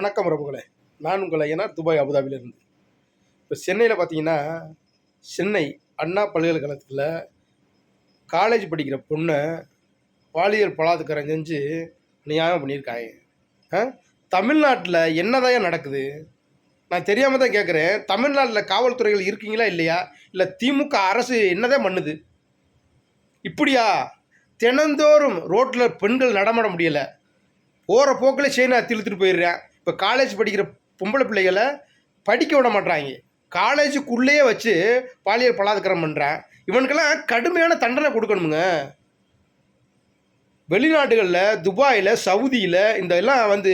வணக்கம் உறவுகளே. நான் உங்கள் ஐயனார் துபாய் அபுதாபியிலிருந்து. இப்போ சென்னையில் பார்த்தீங்கன்னா சென்னை அண்ணா பல்கலைக்கழகத்தில் காலேஜ் படிக்கிற பொண்ணை பாலியல் பலாத்காரம் செஞ்சு நியாயம் பண்ணியிருக்காங்க. ஆ? தமிழ்நாட்டில் என்னதான் நடக்குது? நான் தெரியாமல் தான் கேட்குறேன். தமிழ்நாட்டில் காவல்துறைகள் இருக்கீங்களா இல்லையா? இல்லை திமுக அரசு என்னதான் பண்ணுது? இப்படியா? தினந்தோறும் ரோட்டில் பெண்கள் நடமாட முடியலை. போகிற போக்கில் செயினை திருத்துட்டு போயிடுறேன். இப்போ காலேஜ் படிக்கிற பொம்பளை பிள்ளைகளை படிக்க விட மாட்டாங்க காலேஜுக்குள்ளேயே வச்சு பாலியல் பலாத்காரம் பண்ணுறேன் இவனுக்கெல்லாம் கடுமையான தண்டனை கொடுக்கணுங்க வெளிநாடுகளில் துபாயில் சவுதியில் இந்த எல்லாம் வந்து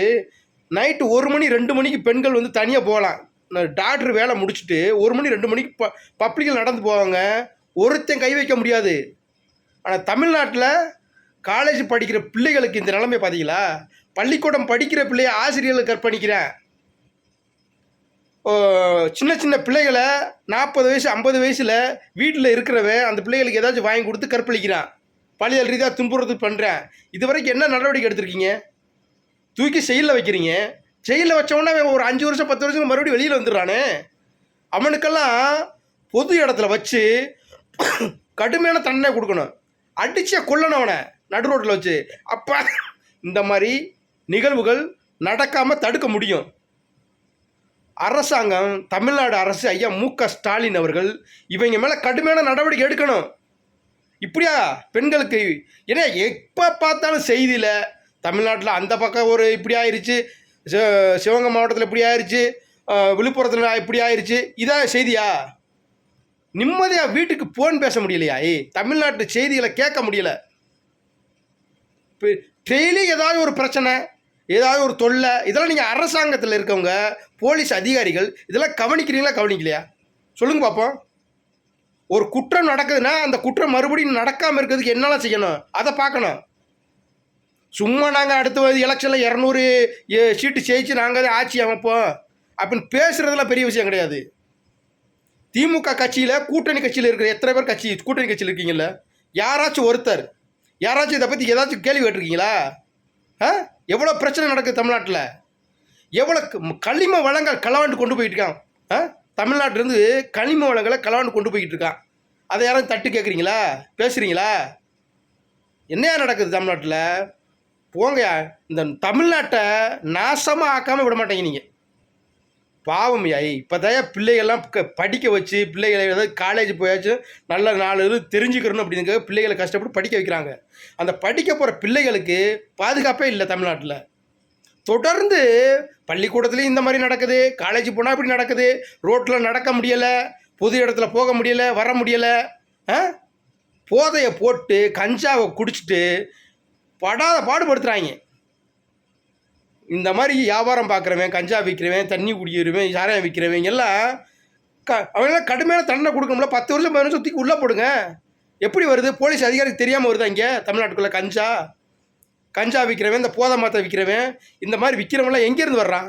நைட்டு ஒரு மணி ரெண்டு மணிக்கு பெண்கள் வந்து தனியாக போகலாம். டாக்டர் வேலை முடிச்சுட்டு ஒரு மணி ரெண்டு மணிக்கு ப பப்ளிக்கில் நடந்து போவாங்க. ஒருத்தன் கை வைக்க முடியாது. ஆனால் தமிழ்நாட்டில் காலேஜ் படிக்கிற பிள்ளைகளுக்கு இந்த நிலைமை பார்த்தீங்களா பள்ளிக்கூடம் படிக்கிற பிள்ளைய ஆசிரியர்களுக்கு கற்பணிக்கிறேன். சின்ன சின்ன பிள்ளைகளை நாற்பது வயசு ஐம்பது வயசில் வீட்டில் இருக்கிறவன் அந்த பிள்ளைகளுக்கு ஏதாச்சும் வாங்கி கொடுத்து கற்பழிக்கிறான். பாலியல் ரீதியாக துன்புறுத்து பண்ணுறேன் இது வரைக்கும் என்ன நடவடிக்கை எடுத்திருக்கீங்க? தூக்கி செயலில் வைக்கிறீங்க. செயலில் வச்சவொடனே அவன் ஒரு அஞ்சு வருஷம் பத்து வருஷம் மறுபடியும் வெளியில் வந்துடுறானே. அவனுக்கெல்லாம் பொது இடத்துல வச்சு கடுமையான தண்டனை கொடுக்கணும். அடிச்சே கொல்லணும் அவனை நடு ரோட்டில் வச்சு. அப்போ இந்த மாதிரி நிகழ்வுகள் நடக்காமல் தடுக்க முடியும். அரசாங்கம் தமிழ்நாடு அரசு ஐயா மு க ஸ்டாலின் அவர்கள் இவங்க மேலே கடுமையான நடவடிக்கை எடுக்கணும். இப்படியா பெண்களுக்கு? ஏன்னா எப்போ பார்த்தாலும் செய்தியில் தமிழ்நாட்டில் அந்த பக்கம் ஒரு இப்படி ஆயிடுச்சு சிவகங்கை மாவட்டத்தில் இப்படி ஆயிடுச்சு விழுப்புரத்தில் இப்படி ஆயிடுச்சு இதான் செய்தியா? நிம்மதியாக வீட்டுக்கு ஃபோன் பேச முடியலையா? ஏய் தமிழ்நாட்டு செய்திகளை கேட்க முடியல. டெய்லி ஏதாவது ஒரு பிரச்சனை ஏதாவது ஒரு தொல்லை இதெல்லாம் நீங்கள் அரசாங்கத்தில் இருக்கவங்க போலீஸ் அதிகாரிகள் இதெல்லாம் கவனிக்கிறீங்களா கவனிக்கலையா? சொல்லுங்க பார்ப்போம் ஒரு குற்றம் நடக்குதுன்னா அந்த குற்றம் மறுபடியும் நடக்காமல் இருக்கிறதுக்கு என்னெல்லாம் செய்யணும்? அதை பார்க்கணும். சும்மா நாங்கள் அடுத்த எலெக்ஷனில் இரநூறு சீட்டு ஜெயிச்சு நாங்கள் தான் ஆட்சி அமைப்போம். அப்படின்னு பேசுகிறதுலாம் பெரிய விஷயம் கிடையாது. திமுக கட்சியில் கூட்டணி கட்சியில் இருக்கிற எத்தனை பேர் கட்சி கூட்டணி கட்சியில் இருக்கீங்கல்ல? யாராச்சும் ஒருத்தர். யாராச்சும் இதை பற்றி ஏதாச்சும் கேள்வி கேட்டிருக்கீங்களா? ஆ? எவ்வளோ பிரச்சனை நடக்குது தமிழ்நாட்டில்? எவ்வளோ களிம வளங்கள் களவாண்டு கொண்டு போயிட்டு இருக்கான் ஆ? தமிழ்நாட்டிலேருந்து கனிம வளங்களை களவாண்டு கொண்டு போய்கிட்டு இருக்கான் அதை யாரும் தட்டு கேட்குறீங்களா? பேசுகிறீங்களா என்னையா நடக்குது தமிழ்நாட்டில்? போங்கயா இந்த தமிழ்நாட்டை நாசமாக ஆக்காமல் விட மாட்டேங்க நீங்கள் பாவம் ஐ இப்போ தான் பிள்ளைகள்லாம் க- படிக்க வச்சு பிள்ளைகளை ஏதாவது காலேஜ் போயாச்சும் நல்ல நாலு இது தெரிஞ்சுக்கிறணும் அப்படிங்க பிள்ளைகளை கஷ்டப்பட்டு படிக்க வைக்கிறாங்க. அந்த படிக்க போகிற பிள்ளைகளுக்கு பாதுகாப்பே இல்லை தமிழ்நாட்டில். தொடர்ந்து பள்ளிக்கூடத்துலேயும் இந்த மாதிரி நடக்குது. காலேஜ் போனால் இப்படி நடக்குது. ரோட்டில் நடக்க முடியலை. பொது இடத்துல போக முடியலை. வர முடியலை. ஆ? போதையை போட்டு கஞ்சாவை குடிச்சிட்டு படாத பாடுபடுத்துகிறாங்க இந்த மாதிரி வியாபாரம் பார்க்குறவன் கஞ்சா விற்கிறவன் தண்ணி குடிக்கிறவன் சாராயம் விற்கிறவன் எல்லாம் க அவங்களாம் கடுமையான தண்டனை கொடுக்கணும்ல. பத்து வருஷம் பதினஞ்சு வருஷம் தூக்கி உள்ளே போடுங்க. எப்படி வருது? போலீஸ் அதிகாரிக்கு தெரியாமல் வருதா இங்கே? தமிழ்நாட்டுக்குள்ளே கஞ்சா. கஞ்சா விற்கிறவன் இந்த போதை மாத்திரை விற்கிறவன் இந்த மாதிரி விற்கிறவங்களாம் எங்கேருந்து வர்றான்?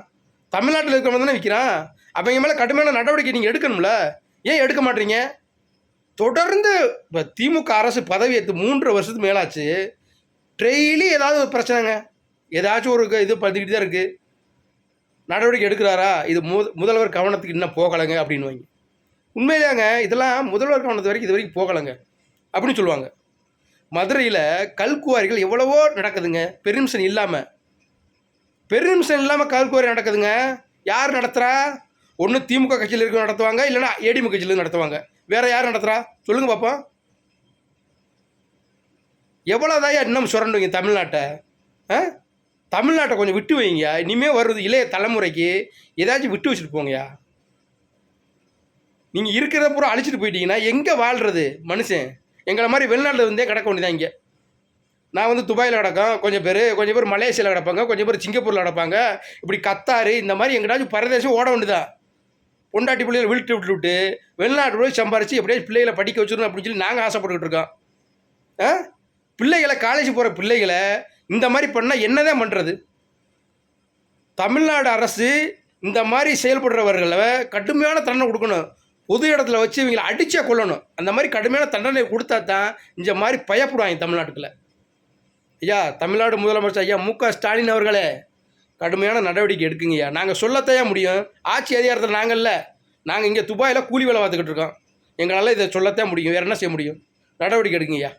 தமிழ்நாட்டில் இருக்கிறவங்க தானே விற்கிறான் அவங்க மேலே கடுமையான நடவடிக்கை நீங்கள் எடுக்கணும்ல. ஏன் எடுக்க மாட்டீங்க? தொடர்ந்து இப்போ திமுக அரசு பதவி ஏற்று மூன்று வருஷத்துக்கு மேலாச்சு. டெய்லி ஏதாவது ஒரு பிரச்சனைங்க. ஏதாச்சும் ஒரு இது பண்ணிக்கிட்டு தான் இருக்குது நடவடிக்கை எடுக்கிறாரா? இது மு முதல்வர் கவனத்துக்கு இன்னும் போகலைங்க அப்படின்னு வைங்க உண்மையிலேங்க இதெல்லாம் முதல்வர் கவனத்து வரைக்கும் இது வரைக்கும் போகலைங்க அப்படின்னு சொல்லுவாங்க. மதுரையில் கல்குவாரிகள் எவ்வளவோ நடக்குதுங்க. பெர்மிஷன் இல்லாமல் பெர்மிஷன் இல்லாமல் கல்குவாரி நடக்குதுங்க. யார் நடத்துகிறா ஒன்று திமுக கட்சியில் இருக்க நடத்துவாங்க இல்லைன்னா ஏடிஎம் கட்சியில் நடத்துவாங்க. வேறு யார் நடத்துகிறா சொல்லுங்கள் பார்ப்போம் எவ்வளோதாயா இன்னும் சுரண்டுவீங்க தமிழ்நாட்டை? ஆ? தமிழ்நாட்டை கொஞ்சம் விட்டு வைங்க. இனிமேல் வர்றது இளைய தலைமுறைக்கு ஏதாச்சும் விட்டு வச்சுட்டு போங்கயா நீங்கள் இருக்கிறத பூரா அழிச்சிட்டு போயிட்டீங்கன்னா எங்கே வாழ்கிறது மனுஷன்? எங்களை மாதிரி வெளிநாட்டில் இருந்தே கிடக்க வேண்டியதான் இங்கே. நான் வந்து துபாயில் கிடக்கேன் கொஞ்சம் பேர் கொஞ்சம் பேர் மலேசியாவில் கிடப்பாங்க கொஞ்சம் பேர் சிங்கப்பூரில் கிடப்பாங்க. இப்படி கத்தாரு இந்த மாதிரி எங்கேயாச்சும் பரதேசம் ஓட வேண்டியதான் பொண்டாட்டி பிள்ளைகளை விழுட்டு விட்டு விட்டு வெளிநாட்டு போய் சம்பாரித்து எப்படியாச்சும் பிள்ளைகளை படிக்க வச்சிடணும் அப்படின்னு சொல்லி நாங்கள் ஆசைப்பட்டுக்கிட்டு இருக்கோம். ஆ? பிள்ளைகளை காலேஜ் போகிற பிள்ளைகளை இந்த மாதிரி பண்ணால் என்னதான் பண்ணுறது தமிழ்நாடு அரசு இந்த மாதிரி செயல்படுறவர்களை கடுமையான தண்டனை கொடுக்கணும். பொது இடத்துல வச்சு இவங்களை அடித்தே கொல்லணும். அந்த மாதிரி கடுமையான தண்டனை கொடுத்தா தான் இந்த மாதிரி பயப்படுவாங்க தமிழ்நாட்டுக்குள்ள. ஐயா தமிழ்நாடு முதலமைச்சர் ஐயா மு க ஸ்டாலின் அவர்களே கடுமையான நடவடிக்கை எடுக்குங்கய்யா நாங்கள் சொல்லத்தையா முடியும். ஆட்சி அதிகாரத்தில் நாங்கள்ல நாங்கள் இங்கே துபாயில் கூலி வேலை பார்த்துக்கிட்டு இருக்கோம். எங்களால் இதை சொல்லத்தான் முடியும். வேறு என்ன செய்ய முடியும்? நடவடிக்கை எடுக்குங்கய்யா